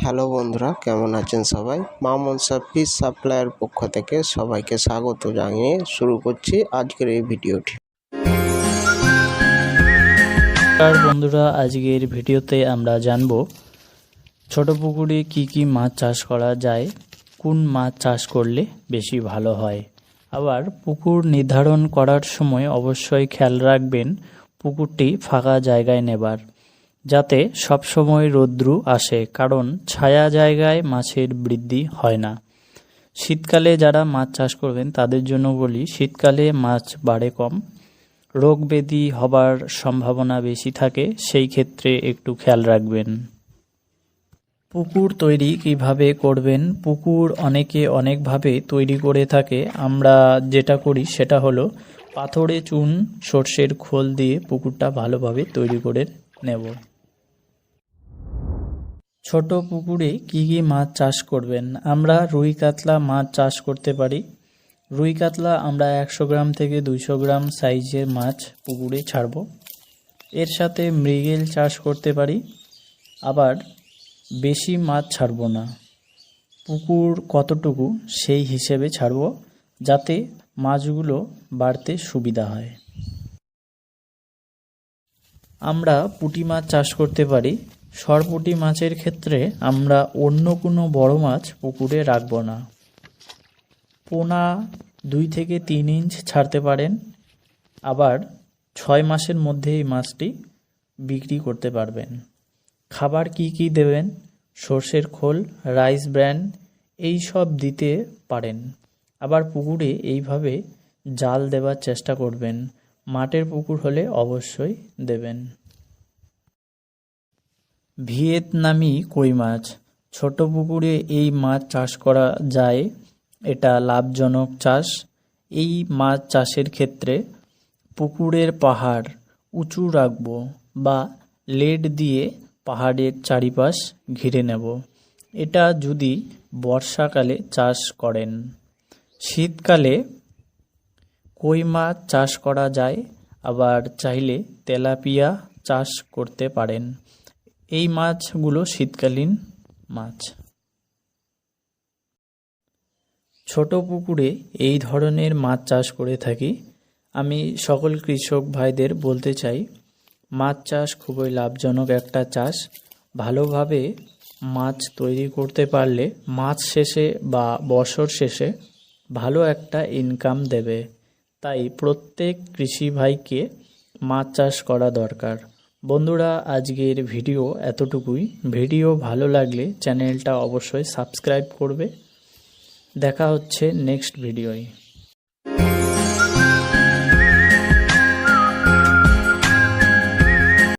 Hello বন্ধুরা, কেমন আছেন সবাই? মামন সাফিস সাপ্লায়ার পক্ষ থেকে সবাইকে স্বাগত জানিয়ে শুরু করছি আজকের এই ভিডিওটি। বন্ধুরা, আজকের ভিডিওতে আমরা জানব ছোট পুকুরে কি কি মাছ চাষ করা যায়, কোন মাছ চাষ করলে বেশি ভালো হয়। আবার পুকুর নির্ধারণ করার সময় অবশ্যই খেয়াল রাখবেন, পুকুরটি ফাঁকা জায়গায় নেবার। যাতে সবসময় রৌদ্রু আসে, কারণ ছায়া জায়গায় মাছের বৃদ্ধি হয় না। শীতকালে যারা মাছ চাষ করবেন, তাদের জন্য বলি, শীতকালে মাছ বাড়ে কম। রোগ ব্যাধি হবার সম্ভাবনা বেশি থাকে, সেই ক্ষেত্রে একটু খেয়াল রাখবেন। পুকুর তৈরি কীভাবে করবেন? পুকুর অনেকে অনেকভাবে তৈরি করে থাকে। আমরা যেটা করি, সেটা হলো পাথরে চুন, সর্ষের খোল দিয়ে পুকুরটা ভালোভাবে তৈরি করে নেব। ছোট পুকুরে কি কি মাছ চাষ করবেন? আমরা রুই কাতলা মাছ চাষ করতে পারি। রুই কাতলা আমরা একশো গ্রাম থেকে দুইশো গ্রাম সাইজের মাছ পুকুরে ছাড়ব। এর সাথে মৃগেল চাষ করতে পারি। আবার বেশি মাছ ছাড়ব না। পুকুর কতটুকু সেই হিসেবে ছাড়ব, যাতে মাছগুলো বাড়তে সুবিধা হয়। আমরা পুঁটি মাছ চাষ করতে পারি। সরপুঁটি মাছের ক্ষেত্রে আমরা অন্য কোনো বড় মাছ পুকুরে রাখব না। পোনা দুই থেকে তিন ইঞ্চ ছাড়তে পারেন, আবার ছয় মাসের মধ্যে এই মাছটি বিক্রি করতে পারবেন। খাবার কি কি দেবেন? সর্ষের খোল, রাইস ব্র্যান্ড এই সব দিতে পারেন। আবার পুকুরে এইভাবে জাল দেওয়ার চেষ্টা করবেন। মাঠের পুকুর হলে অবশ্যই দেবেন। ভিয়েতনামি কই মাছ? ছোট পুকুরে এই মাছ চাষ করা যায়, এটা লাভজনক চাষ। এই মাছ চাষের ক্ষেত্রে পুকুরের পাহাড় উঁচু রাখব বা লেড দিয়ে পাহাড়ের চারিপাশ ঘিরে নেব। এটা যদি বর্ষাকালে চাষ করেন। শীতকালে কই মাছ চাষ করা যায়, আবার চাইলে তেলাপিয়া চাষ করতে পারেন। এই মাছগুলো শীতকালীন মাছ। ছোট পুকুরে এই ধরনের মাছ চাষ করে থাকি। আমি সকল কৃষক ভাইদের বলতে চাই, মাছ চাষ খুবই লাভজনক একটা চাষ। ভালোভাবে মাছ তৈরি করতে পারলে মাছ শেষে বা বছর শেষে ভালো একটা ইনকাম দেবে। তাই প্রত্যেক কৃষি ভাইকে মাছ চাষ করা দরকার। বন্ধুরা, আজকের ভিডিও এতটুকুই। ভিডিও ভালো লাগলে চ্যানেলটা অবশ্যই সাবস্ক্রাইব করবে। দেখা হচ্ছে নেক্সট ভিডিওয়।